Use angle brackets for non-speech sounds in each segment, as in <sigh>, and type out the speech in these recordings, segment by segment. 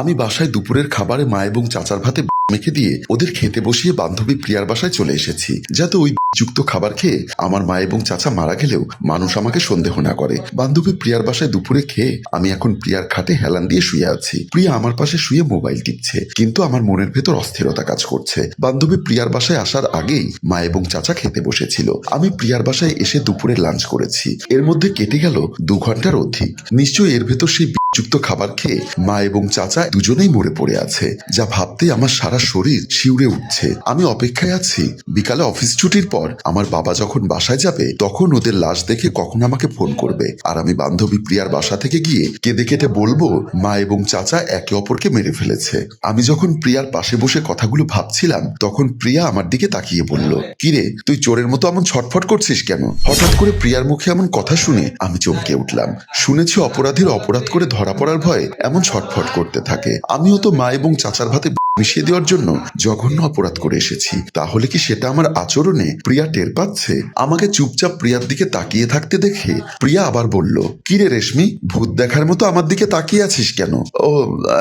আমি বাসায় দুপুরের খাবারে মা এবং চাচার ভাতে মেখে দিয়ে ওদের খেতে বসিয়ে বান্ধবী প্রিয়ার বাসায় চলে এসেছি, যাতে ওই যুক্ত খাবার খেয়ে আমার মা এবং চাচা মারা গেলেও মানুষ আমাকে সন্দেহ না করে। বান্ধবী প্রিয়ার বাসায় দুপুরে খেয়ে আমি এখন প্রিয়ার খাটে হেলান দিয়ে শুয়ে আছি। প্রিয়া আমার পাশে শুয়ে মোবাইল টিপছে, কিন্তু আমার মনের ভেতর অস্থিরতা কাজ করছে। বান্ধবী প্রিয়ার বাসায় আসার আগেই মা এবং চাচা খেতে বসেছিল। আমি প্রিয়ার বাসায় এসে দুপুরে লাঞ্চ করেছি। এর মধ্যে কেটে গেল দু ঘণ্টার অধিক। নিশ্চয়ই এর ভেতর সেই যুক্ত খাবার খেয়ে মা এবং চাচা দুজনেই মরে পড়ে আছে, যা ভাবতে আমার সারা শরীর শিউরে উঠছে। আমি অপেক্ষায় আছি। বিকালে অফিস ছুটির পর আমার বাবা যখন বাসায় যাবে, তখন ওদের লাশ দেখে কখন আমাকে ফোন করবে। আর আমি বান্ধবী প্রিয়ার বাসা থেকে গিয়ে কেঁদে কেটে বলব, মা এবং চাচা একে অপরকে মেরে ফেলেছে। আমি যখন প্রিয়ার পাশে বসে কথাগুলো ভাবছিলাম, তখন প্রিয়া আমার দিকে তাকিয়ে বলল কিরে তুই চোরের মতো এমন ছটফট করছিস কেন? হঠাৎ করে প্রিয়ার মুখে এমন কথা শুনে আমি চমকে উঠলাম। শুনেছি অপরাধীর অপরাধ করে ধরা পড়ার ভয়ে এমন ছটফট করতে থাকে। আমিও তো মা এবং চাচার ভাতে মিশিয়ে দেওয়ার জন্য জঘন্য অপরাধ করে এসেছি। তাহলে কি সেটা আমার আচরণে প্রিয়া টের পাচ্ছে? আমাকে চুপচাপ প্রিয়ার দিকে তাকিয়ে থাকতে দেখে প্রিয়া আবার বলল, কিরে রেশমি, ভূত দেখার মতো আমার দিকে তাকিয়ে আছিস কেন? ও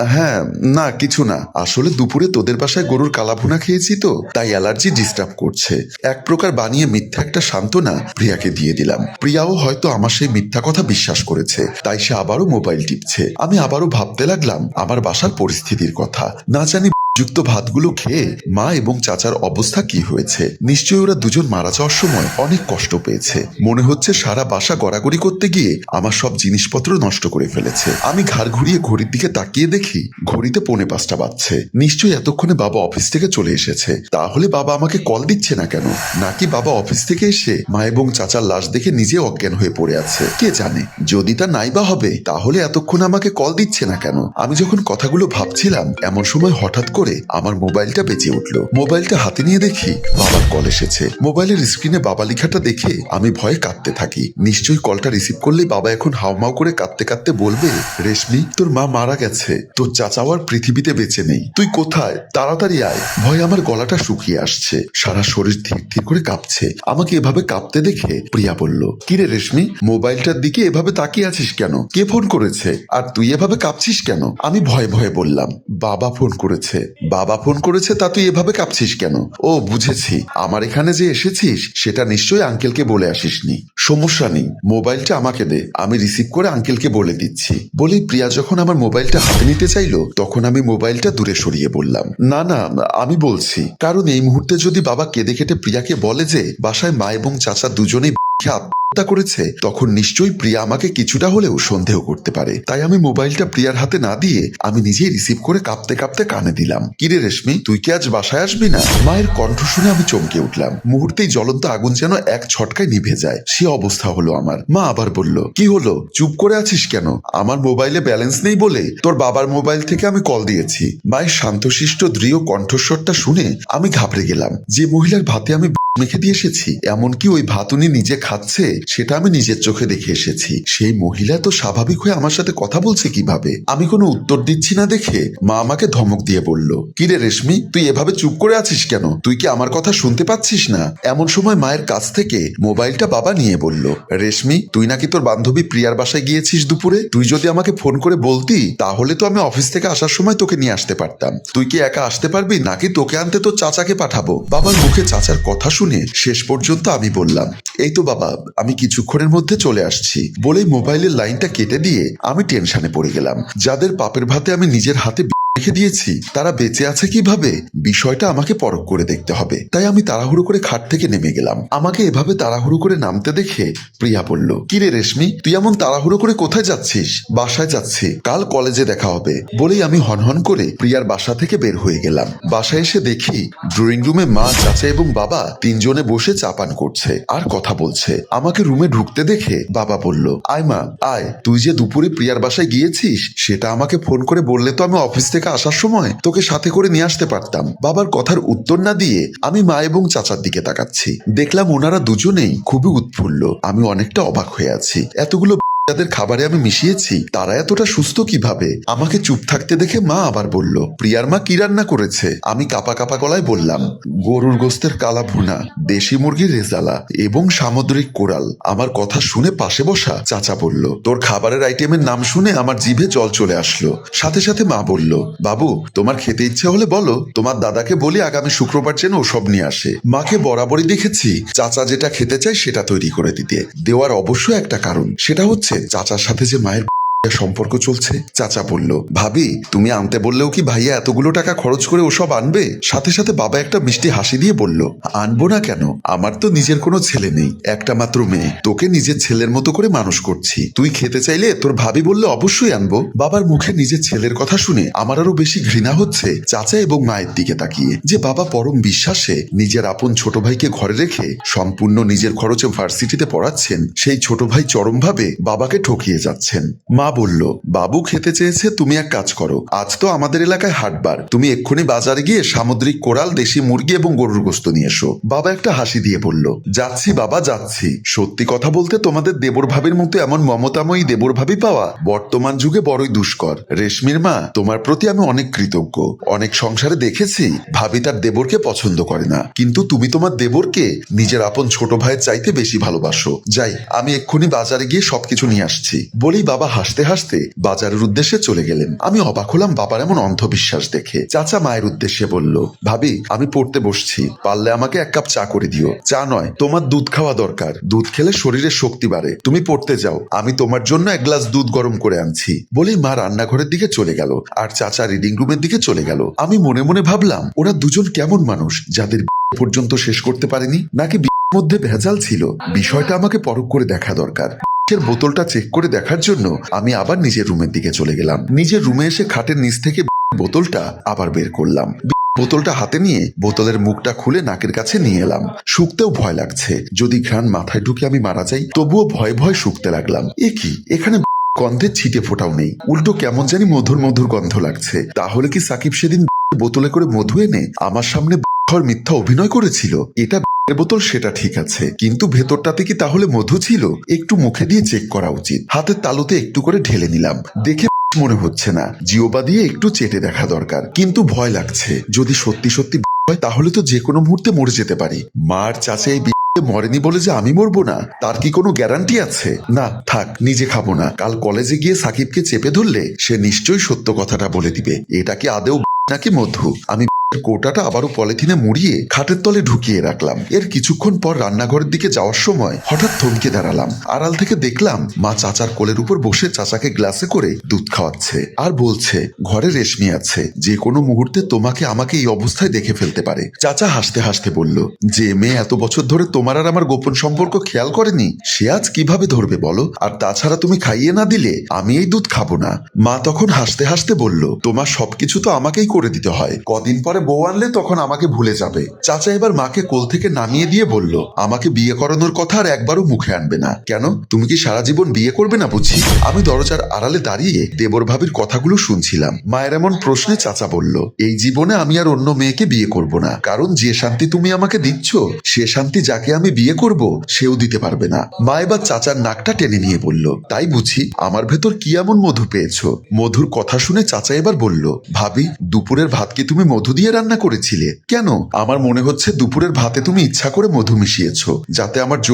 হ্যাঁ না, কিছু না। আসলে দুপুরে তোদের বাসায় গরুর কালাভুনা খেয়েছি তো, তাই অ্যালার্জি ডিস্টার্ব করছে। এক প্রকার বানিয়ে মিথ্যা একটা সান্ত্বনা প্রিয়াকে দিয়ে দিলাম। প্রিয়াও হয়তো আমার সেই মিথ্যা কথা বিশ্বাস করেছে, তাই সে আবারও মোবাইল টিপছে। আমি আবারও ভাবতে লাগলাম আমার বাসার পরিস্থিতির কথা। না জানি যুক্ত ভাতগুলো খেয়ে মা এবং চাচার অবস্থা কি হয়েছে? নিশ্চয়ই ওরা দুজন মারা যাওয়ার সময় অনেক কষ্ট পেয়েছে। মনে হচ্ছে সারা বাসা গড়াগড়ি করতে গিয়ে আমার সব জিনিসপত্র নষ্ট করে ফেলেছে। আমি ঘাড় ঘুরিয়ে ঘড়ির দিকে তাকিয়ে দেখি ঘড়িতে পৌনে পাঁচটা বাজছে। নিশ্চয়ই এতক্ষণে বাবা অফিস থেকে চলে এসেছে। তাহলে বাবা আমাকে কল দিচ্ছে না কেন? নাকি বাবা অফিস থেকে এসে মা এবং চাচার লাশ দেখে নিজে অজ্ঞান হয়ে পড়ে আছে? কে জানে? যদি তা নাই বা হবে, তাহলে এতক্ষণ আমাকে কল দিচ্ছে না কেন? আমি যখন কথাগুলো ভাবছিলাম, এমন সময় হঠাৎ করে আমার মোবাইলটা বেঁচে উঠল। মোবাইলটা হাতে নিয়ে দেখি বাবার কল এসেছে। মোবাইলের স্ক্রিনে বাবা লেখাটা দেখে আমি ভয়ে কাঁদতে থাকি। নিশ্চয়ই কলটা রিসিভ করলে বাবা এখন হাউমাউ করে কাঁদতে কাঁদতে বলবে, রেশমি, তোর মা মারা গেছে। তোর চাচাওয়ার পৃথিবীতে বেঁচে নেই। তুই কোথায়? তাড়াতাড়ি আয়। ভয় আমার গলাটা শুকিয়ে আসছে। সারা শরীর ধীর ধীর করে কাঁপছে। আমাকে এভাবে কাঁপতে দেখে প্রিয়া বলল কিরে রেশমি, মোবাইলটার দিকে এভাবে তাকিয়ে আছিস কেন? কে ফোন করেছে? আর তুই এভাবে কাঁপছিস কেন? আমি ভয়ে ভয়ে বললাম, বাবা ফোন করেছে। বাবা ফোন করেছে, তা তুই এভাবে কাঁপছিস কেন? ও, বুঝেছি। আমার এখানে যে এসেছিস, সেটা নিশ্চয়ই আঙ্কেলকে বলে আসিসনি। সমস্যা নেই, মোবাইলটা আমাকে দে। আমি রিসিভ করে আঙ্কেলকে বলে দিচ্ছি। বলেই প্রিয়া, যখন আমার মোবাইলটা হাতে নিতে চাইলো, তখন আমি মোবাইলটা দূরে সরিয়ে বললাম। না না, আমি বলছি, কারণ এই মুহূর্তে যদি বাবা কেঁদে কেটে প্রিয়াকে বলে যে, বাসায় মা এবং চাচা দুজনেই আত্মহত্যা করেছে, তখন নিশ্চয়ই প্রিয়া আমাকে কিছুটা হলেও সন্দেহ করতে পারে। তাই আমি মোবাইলটা প্রিয়ার হাতে না দিয়ে আমি নিজেই রিসিভ করে কাঁপতে কাঁপতে কানে দিলাম। কিরে রেশমি, তুই কি আজ বাসায় আসবি না? মায়ের কণ্ঠ শুনে আমি চমকে উঠলাম। মুহূর্তেই জ্বলন্ত আগুন যেন এক ছটকায় নিভে যায়। সে অবস্থা হলো আমার। মা আবার বলল, কি হলো? চুপ করে আছিস কেন? আমার মোবাইলে ব্যালেন্স নেই বলে তোর বাবার মোবাইল থেকে আমি কল দিয়েছি। মায়ের শান্তশিষ্ট দৃঢ় কণ্ঠস্বরটা শুনে আমি ঘাবড়ে গেলাম। যে মহিলার ভাতে আমি মেখে দিয়ে এসেছি, এমনকি ওই ভাত উনি নিজে খাচ্ছে সেটা আমি নিজের চোখে দেখে এসেছি। সেই মহিলা তো স্বাভাবিক হয়ে আমার সাথে কথা বলছে কীভাবে? আমি কোনো উত্তর দিচ্ছি না দেখে মা আমাকে ধমক দিয়ে বলল কিরে রেশমি, তুই এভাবে চুপ করে আছিস কেন? তুই কি আমার কথা শুনতে পাচ্ছিস না? এমন সময় মায়ের কাছ থেকে মোবাইলটা বাবা নিয়ে বলল, রেশমি, তুই নাকি তোর বান্ধবী প্রিয়ার বাসায় গিয়েছিস দুপুরে? তুই যদি আমাকে ফোন করে বলতি, তাহলে তো আমি অফিস থেকে আসার সময় তোকে নিয়ে আসতে পারতাম। তুই কি একা আসতে পারবি? নাকি তোকে আনতে তোর চাচাকে পাঠাবো? বাবার মুখে চাচার কথা শুনে শেষ পর্যন্ত আমি বললাম, এই তো বাবা আমি কিছুক্ষণের মধ্যে চলে আসছি বলেই মোবাইলের লাইনটা কেটে দিয়ে আমি টেনশনে পড়ে গেলাম। যাদের পাপের ভাতে আমি নিজের হাতে রেখে দিয়েছি। তারা বেঁচে আছে কীভাবে? বিষয়টা আমাকে পরখ করে দেখতে হবে। তাই আমি তাড়াহুড়ো করে খাট থেকে নেমে গেলাম। আমাকে এভাবে তাড়াহুড়ো করে নামতে দেখে প্রিয়া বলল, কিরে রেশমি, তুই এমন তাড়াহুড়ো করে কোথায় যাচ্ছিস? বাসায় যাচ্ছি। কাল কলেজে দেখা হবে। বলেই আমি হনহন করে প্রিয়ার বাসা থেকে বের হয়ে গেলাম। বাসায় এসে দেখি ড্রয়িং রুমে মা, চাচা এবং বাবা তিনজনে বসে চাপান করছে আর কথা বলছে। আমাকে রুমে ঢুকতে দেখে বাবা বলল, আয় মা, আয়। তুই যে দুপুরে প্রিয়ার বাসায় গিয়েছিস, সেটা আমাকে ফোন করে বললে তো আমি অফিস থেকে আসার সময় তোকে সাথে করে নিয়ে আসতে পারতাম। বাবার কথার উত্তর না দিয়ে আমি মা এবং চাচার দিকে তাকাচ্ছি। দেখলাম ওনারা দুজনেই খুবই উৎফুল্ল। আমি অনেকটা অবাক হয়ে আছি। এতগুলো যাদের খাবারে আমি মিশিয়েছি, তারা এতটা সুস্থ কীভাবে? আমাকে চুপ থাকতে দেখে মা আবার বলল, প্রিয়ার মা কি রান্না করেছে? আমি কাপা কাপা গলায় বললাম, গরুর গোস্তের কালা ভুনা, দেশি মুরগির রেজালা এবং সামুদ্রিক কোরাল। আমার কথা শুনে পাশে বসা চাচা বলল, তোর খাবারের আইটেমের নাম শুনে আমার জিভে জল চলে আসলো। সাথে সাথে মা বলল, বাবু, তোমার খেতে ইচ্ছে হলে বলো, তোমার দাদাকে বলি আগামী শুক্রবার যেন ওসব নিয়ে আসে। মাকে বরাবরই দেখেছি, চাচা যেটা খেতে চায় সেটা তৈরি করে দিতে। দেওয়ার অবশ্যই একটা কারণ, সেটা হচ্ছে চাচার সাথে যে মায়ের সম্পর্ক চলছে? চাচা বলল, ভাবি, তুমি আনতে বললেও কি ভাইয়া এতগুলো টাকা খরচ করে ওসব আনবে? সাথে সাথে বাবা একটা মিষ্টি হাসি দিয়ে বলল, আনব না কেন? আমার তো নিজের কোনো ছেলে নেই, একটা মাত্র মেয়ে। তোকে নিজের ছেলের মতো করে মানুষ করছি। তুই খেতে চাইলে তোর ভাবি বললে অবশ্যই আনব। বাবার মুখে নিজের ছেলের কথা শুনে আমার আরও বেশি ঘৃণা হচ্ছে চাচা এবং মায়ের দিকে তাকিয়ে। যে বাবা পরম বিশ্বাসে নিজের আপন ছোট ভাইকে ঘরে রেখে সম্পূর্ণ নিজের খরচে ভার্সিটিতে পড়াচ্ছেন, সেই ছোট ভাই চরমভাবে বাবাকে ঠকিয়ে যাচ্ছেন। মা বলল, বাবু খেতে চেয়েছে, তুমি এক কাজ করো। আজ তো আমাদের এলাকায় হাটবার। তুমি এক্ষুনি বাজারে গিয়ে সামুদ্রিক কোরাল, দেশি মুরগি এবং গরুর গোস্ত নিয়ে এসো। বাবা একটা হাসি দিয়ে বলল, যাচ্ছি বাবা, যাচ্ছি। সত্যি কথা বলতে তোমাদের দেবর ভাবির মতো এমন মমতাময়ী দেবর ভাবি পাওয়া বর্তমান যুগে বড়ই দুষ্কর। রেশমির মা, তোমার প্রতি আমি অনেক কৃতজ্ঞ। অনেক সংসারে দেখেছি, ভাবি তার দেবরকে পছন্দ করে না। কিন্তু তুমি তোমার দেবরকে নিজের আপন ছোট ভাইয়ের চাইতে বেশি ভালোবাসো। যাই, আমি এক্ষুনি বাজারে গিয়ে সবকিছু নিয়ে আসছি। বলেই বাবা হাসতে হাসতে বাজারের উদ্দেশ্যে চলে গেলেন। আমি অবাক হলাম বাবার এমন অন্ধবিশ্বাস দেখে। চাচা মায়ের উদ্দেশ্যে বলল, ভাবি, আমি পড়তে বসছি। পারলে আমাকে এক কাপ চা করে দিও। চা নয়, তোমার দুধ খাওয়া দরকার। দুধ খেলে শরীরে শক্তি বাড়ে। তুমি পড়তে যাও। আমি তোমার জন্য এক গ্লাস দুধ গরম করে আনছি। বলেই মা রান্নাঘরের দিকে চলে গেল আর চাচা রিডিং রুমের দিকে চলে গেল। আমি মনে মনে ভাবলাম, ওরা দুজন কেমন মানুষ যাদের পর্যন্ত শেষ করতে পারেনি? নাকি মধ্যে ভেজাল ছিল? বিষয়টা আমাকে পরখ করে দেখা দরকার। এর বোতলটা চেক করে দেখার জন্য আমি আবার নিজের রুমের দিকে চলে গেলাম। নিজের রুমে এসে খাটের নিচ থেকে <laughs> বোতলটা আবার বের করলাম। <laughs> বোতলটা হাতে নিয়ে বোতলের মুখটা খুলে নাকের কাছে নিয়ে এলাম। শুকতেও ভয় লাগছে। যদি ঘ্রাণ মাথায় ঢুকে আমি মারা যাই, তবুও ভয় ভয় শুকতে লাগলাম। এ কি? এখানে <laughs> গন্ধের ছিটে ফোটাও নেই। উল্টো কেমন জানি মধুর মধুর গন্ধ লাগছে। তাহলে কি সাকিব সেদিন বোতলে করে মধু এনে আমার সামনে মিথ্যা অভিনয় করেছিল? এটা বোতল সেটা ঠিক আছে, কিন্তু ভেতরটাতে কি তাহলে মধু ছিল? একটু মুখে দিয়ে চেক করা উচিত। হাতের তালুতে একটু করে ঢেলে নিলাম। দেখে <laughs> মনে হচ্ছে না। জিওবা দিয়ে একটু চেটে দেখা দরকার। কিন্তু ভয় লাগছে। যদি সত্যি সত্যি <laughs> হয়, তাহলে তো যে কোনো মুহূর্তে মরে যেতে পারি। মার চাচা এই <laughs> মরেনি বলে যে আমি মরবো না? তার কি কোনো গ্যারান্টি আছে? না, থাক, নিজে খাব না। কাল কলেজে গিয়ে সাকিবকে চেপে ধরলে সে নিশ্চয়ই সত্য কথাটা বলে দিবে। এটা কি আদেও নাকি মধু? আমি কোটাটা আবারও পলিথিনে মুড়িয়ে খাটের তলে ঢুকিয়ে রাখলাম। এর কিছুক্ষণ পর রান্নাঘরের দিকে যাওয়ার সময় হঠাৎ থমকে দাঁড়ালাম। আড়াল থেকে দেখলাম মা চাচার কোলের উপর বসে চাচাকে গ্লাসে করে দুধ খাওয়াচ্ছে আর বলছে, ঘরে রেশমি আছে। যে কোনো মুহূর্তে তোমাকে আমাকে এই অবস্থায় দেখে ফেলতে পারে। চাচা হাসতে হাসতে বলল, যে মেয়ে এত বছর ধরে তোমার আর আমার গোপন সম্পর্ক খেয়াল করেনি, সে আজ কীভাবে ধরবে বলো? আর তাছাড়া তুমি খাইয়ে না দিলে আমি এই দুধ খাব না। মা তখন হাসতে হাসতে বলল, তোমার সবকিছু তো আমাকেই করে দিতে হয়। কদিন পরে বউ আনলে তখন আমাকে ভুলে যাবে। চাচা এবার মাকে কোল থেকে নামিয়ে দিয়ে বলল, আমাকে বিয়ে করানোর কথা আর একবারও মুখে আনবে না। কেন? তুমি কি সারা জীবন বিয়ে করবে না বুঝি? আমি দরজার আড়ালে দাঁড়িয়ে দেবর ভাবির কথাগুলো শুনছিলাম। মায়ের এমন প্রশ্নে চাচা বলল, এই জীবনে আমি আর অন্য মেয়েকে বিয়ে করব না। কারণ যে শান্তি তুমি আমাকে দিচ্ছ, সে শান্তি যাকে আমি বিয়ে করব, সেও দিতে পারবে না। মা এবার চাচার নাকটা টেনে নিয়ে বলল, তাই বুঝি? আমার ভেতর কি এমন মধু পেয়েছ? মধুর কথা শুনে চাচা এবার বলল, ভাবি, দুপুরের ভাত কি তুমি মধু দিয়ে রান্না করেছিলে। কেন? আমার মনে হচ্ছে দুপুরের ভাতে তুমি ইচ্ছা করে মধু মিশিয়েছো, যাতে আমার জো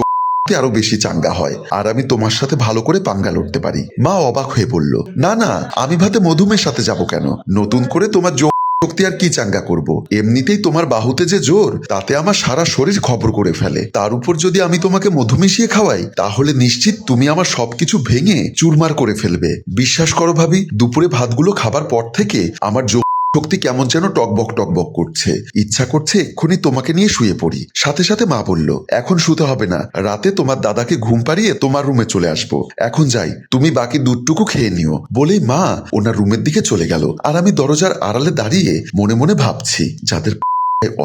আরও বেশি চাঙ্গা হয়, আর আমি তোমার সাথে ভালো করে পাঙ্গা লড়তে পারি। মা অবাক হয়ে বলল, না না, আমি ভাতে মধুমের সাথে যাব কেন? নতুন করে তোমার জো শক্তি আর কি চাঙ্গা করব? এমনিতেই তোমার বাহুতে যে জোর, তাতে আমার সারা শরীর খবর করে ফেলে। তার উপর যদি আমি তোমাকে মধু মিশিয়ে খাওয়াই, তাহলে নিশ্চিত তুমি আমার সবকিছু ভেঙে চুরমার করে ফেলবে। বিশ্বাস করো ভাবি, দুপুরে ভাতগুলো খাবার পর থেকে আমার জো শক্তি কেমন যেন টকবক টকবক করছে। ইচ্ছা করছে এক্ষুনি তোমাকে নিয়ে শুয়ে পড়ি। সাথে সাথে মা বলল, এখন শুতে হবে না। রাতে তোমার দাদাকে ঘুম পাড়িয়ে তোমার রুমে চলে আসব। এখন যাই, তুমি বাকি দুধটুকু খেয়ে নিও। বলেই মা ওনার রুমের দিকে চলে গেল। আর আমি দরজার আড়ালে দাঁড়িয়ে মনে মনে ভাবছি, যাদের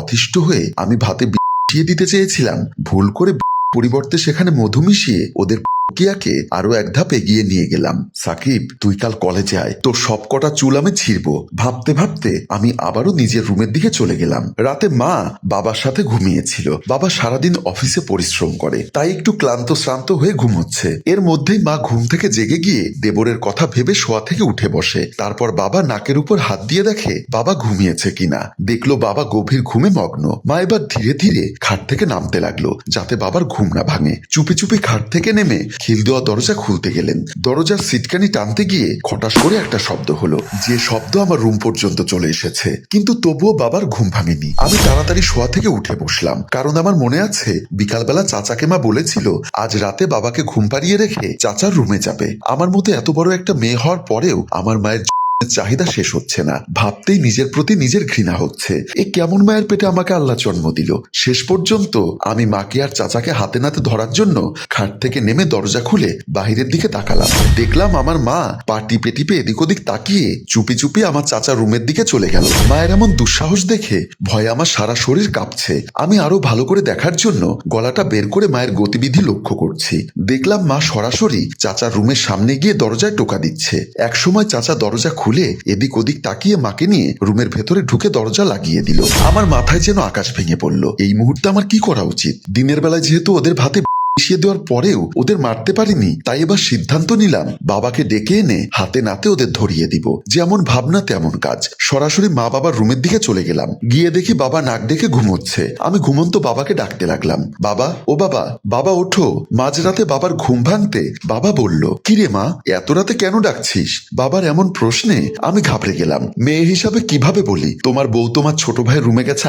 অতিষ্ঠ হয়ে আমি ভাতে মিশিয়ে দিতে চেয়েছিলাম। ভুল করে পরিবর্তে সেখানে মধু মিশিয়ে ওদের কিয়াকে আরও এক ধাপ এগিয়ে নিয়ে গেলাম। সাকিব, তুই কাল কলেজে আয়। তোর সব কটা চুল আমি ছিড়ব। ভাবতে ভাবতে আমি আবারও নিজের রুমের দিকে চলে গেলাম। রাতে মা বাবার সাথে ঘুমিয়েছিল। বাবা সারাদিন অফিসে পরিশ্রম করে। তাই একটু ক্লান্ত শ্রান্ত হয়ে ঘুমোচ্ছে এর মধ্যেই মা ঘুম থেকে জেগে গিয়ে দেবরের কথা ভেবে শোয়া থেকে উঠে বসে। তারপর বাবা নাকের উপর হাত দিয়ে দেখে বাবা ঘুমিয়েছে কিনা। দেখল বাবা গভীর ঘুমে মগ্ন। মা এবার ধীরে ধীরে খাট থেকে নামতে লাগল, যাতে বাবার ঘুম না ভাঙে। চুপি চুপি খাট থেকে নেমে খিল দেওয়া দরজা খুলতে গেলেন। দরজার সিটকানি টানতে গিয়ে খটাস করে একটা শব্দ হলো, যে শব্দ আমার রুম পর্যন্ত চলে এসেছে। কিন্তু তবুও বাবার ঘুম ভাঙেনি। আমি তাড়াতাড়ি শোয়া থেকে উঠে বসলাম, কারণ আমার মনে আছে, বিকালবেলা চাচাকে মা বলেছিল, আজ রাতে বাবাকে ঘুম পাড়িয়ে রেখে চাচার রুমে যাবে। আমার মতো এত বড় একটা মেয়ে হওয়ার পরেও আমার মায়ের চাহিদা শেষ হচ্ছে না। ভাবতেই নিজের প্রতি নিজের ঘৃণা হচ্ছে। এ কেমন মায়ের পেটে আমাকে আল্লাহ জন্ম দিল? শেষ পর্যন্ত আমি মাকে আর চাচাকে হাতে নাতে ধরার জন্য খাট থেকে নেমে দরজা খুলে বাহিরের দিকে তাকালাম। দেখলাম আমার মা পা টিপে টিপে এদিক ওদিক তাকিয়ে চুপি চুপি আমার চাচা রুমের দিকে চলে গেল। মায়ের এমন দুঃসাহস দেখে ভয়ে আমার সারা শরীর কাঁপছে। আমি আরও ভালো করে দেখার জন্য গলাটা বের করে মায়ের গতিবিধি লক্ষ্য করছি। দেখলাম মা সরাসরি চাচার রুমের সামনে গিয়ে দরজায় টোকা দিচ্ছে। একসময় চাচা দরজা খুলে এদিক ওদিক তাকিয়ে মাকে নিয়ে রুমের ভেতরে ঢুকে দরজা লাগিয়ে দিল। আমার মাথায় যেন আকাশ ভেঙে পড়ল। এই মুহূর্তে আমার কি করা উচিত? দিনের বেলায় যেহেতু ওদের ভাতে মিশিয়ে দেওয়ার পরেও ওদের মারতে পারিনি, তাই এবার সিদ্ধান্ত নিলাম, বাবাকে ডেকে এনে হাতে নাতে ওদের ধরিয়ে দিব। যেমন ভাবনা, তেমন কাজ। সরাসরি মা বাবার রুমের দিকে চলে গেলাম। গিয়ে দেখি বাবা নাক ডেকে ঘুমোচ্ছে। আমি ঘুমন্ত বাবাকে ডাকতে লাগলাম। বাবা, ও বাবা বাবা ওঠো। মাঝরাতে বাবার ঘুম ভাঙতে বাবা বলল, কিরে মা, এত রাতে কেন ডাকছিস? বাবার এমন প্রশ্নে আমি ঘাবড়ে গেলাম। মেয়ে হিসাবে কীভাবে বলি? তোমার বউ তোমার ছোট ভাই রুমে গেছে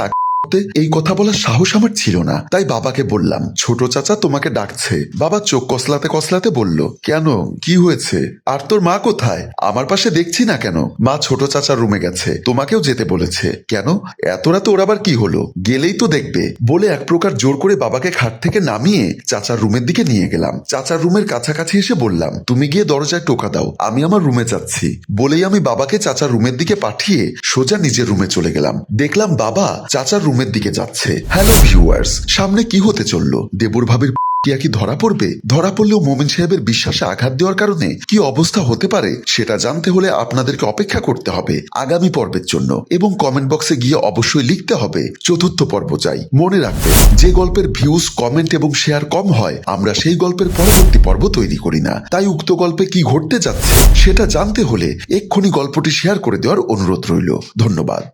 করতে এই কথা বলার সাহস আমার ছিল না। তাই বাবাকে বললাম, ছোট চাচা তোমাকে ডাকছে। বাবা চোখ কসলাতে কসলাতে বলল, কেন? কি হয়েছে? আর তোর মা কোথায়? আমার পাশে দেখছি না কেন? মা ছোট চাচার রুমে গেছে, তোমাকেও যেতে বলেছে। কেন? এত রাতে ওর আবার কি হলো? গেলেই তো দেখবে। বলে এক প্রকার জোর করে বাবাকে খাট থেকে নামিয়ে চাচার রুমের দিকে নিয়ে গেলাম। চাচার রুমের কাছাকাছি এসে বললাম, তুমি গিয়ে দরজায় টোকা দাও, আমি আমার রুমে যাচ্ছি। বলেই আমি বাবাকে চাচার রুমের দিকে পাঠিয়ে সোজা নিজের রুমে চলে গেলাম। দেখলাম বাবা চাচার রুমের দিকে যাচ্ছে। হ্যালো ভিউয়ার্স, সামনে কি হতে চলল? দেবর ভাবির <laughs> টিয়া কি ধরা পড়বে? ধরা পড়লেও মোমেন সাহেবের বিশ্বাসে আঘাত দেওয়ার কারণে কি অবস্থা হতে পারে, সেটা জানতে হলে আপনাদেরকে অপেক্ষা করতে হবে আগামী পর্বের জন্য এবং কমেন্ট বক্সে গিয়ে অবশ্যই লিখতে হবে। চতুর্থ পর্ব চাই। মনে রাখবেন, যে গল্পের ভিউজ কমেন্ট এবং শেয়ার কম হয়, আমরা সেই গল্পের পরবর্তী পর্ব তৈরি করি না। তাই উক্ত গল্পে কি ঘটতে যাচ্ছে, সেটা জানতে হলে এক্ষুনি গল্পটি শেয়ার করে দেওয়ার অনুরোধ রইল। ধন্যবাদ।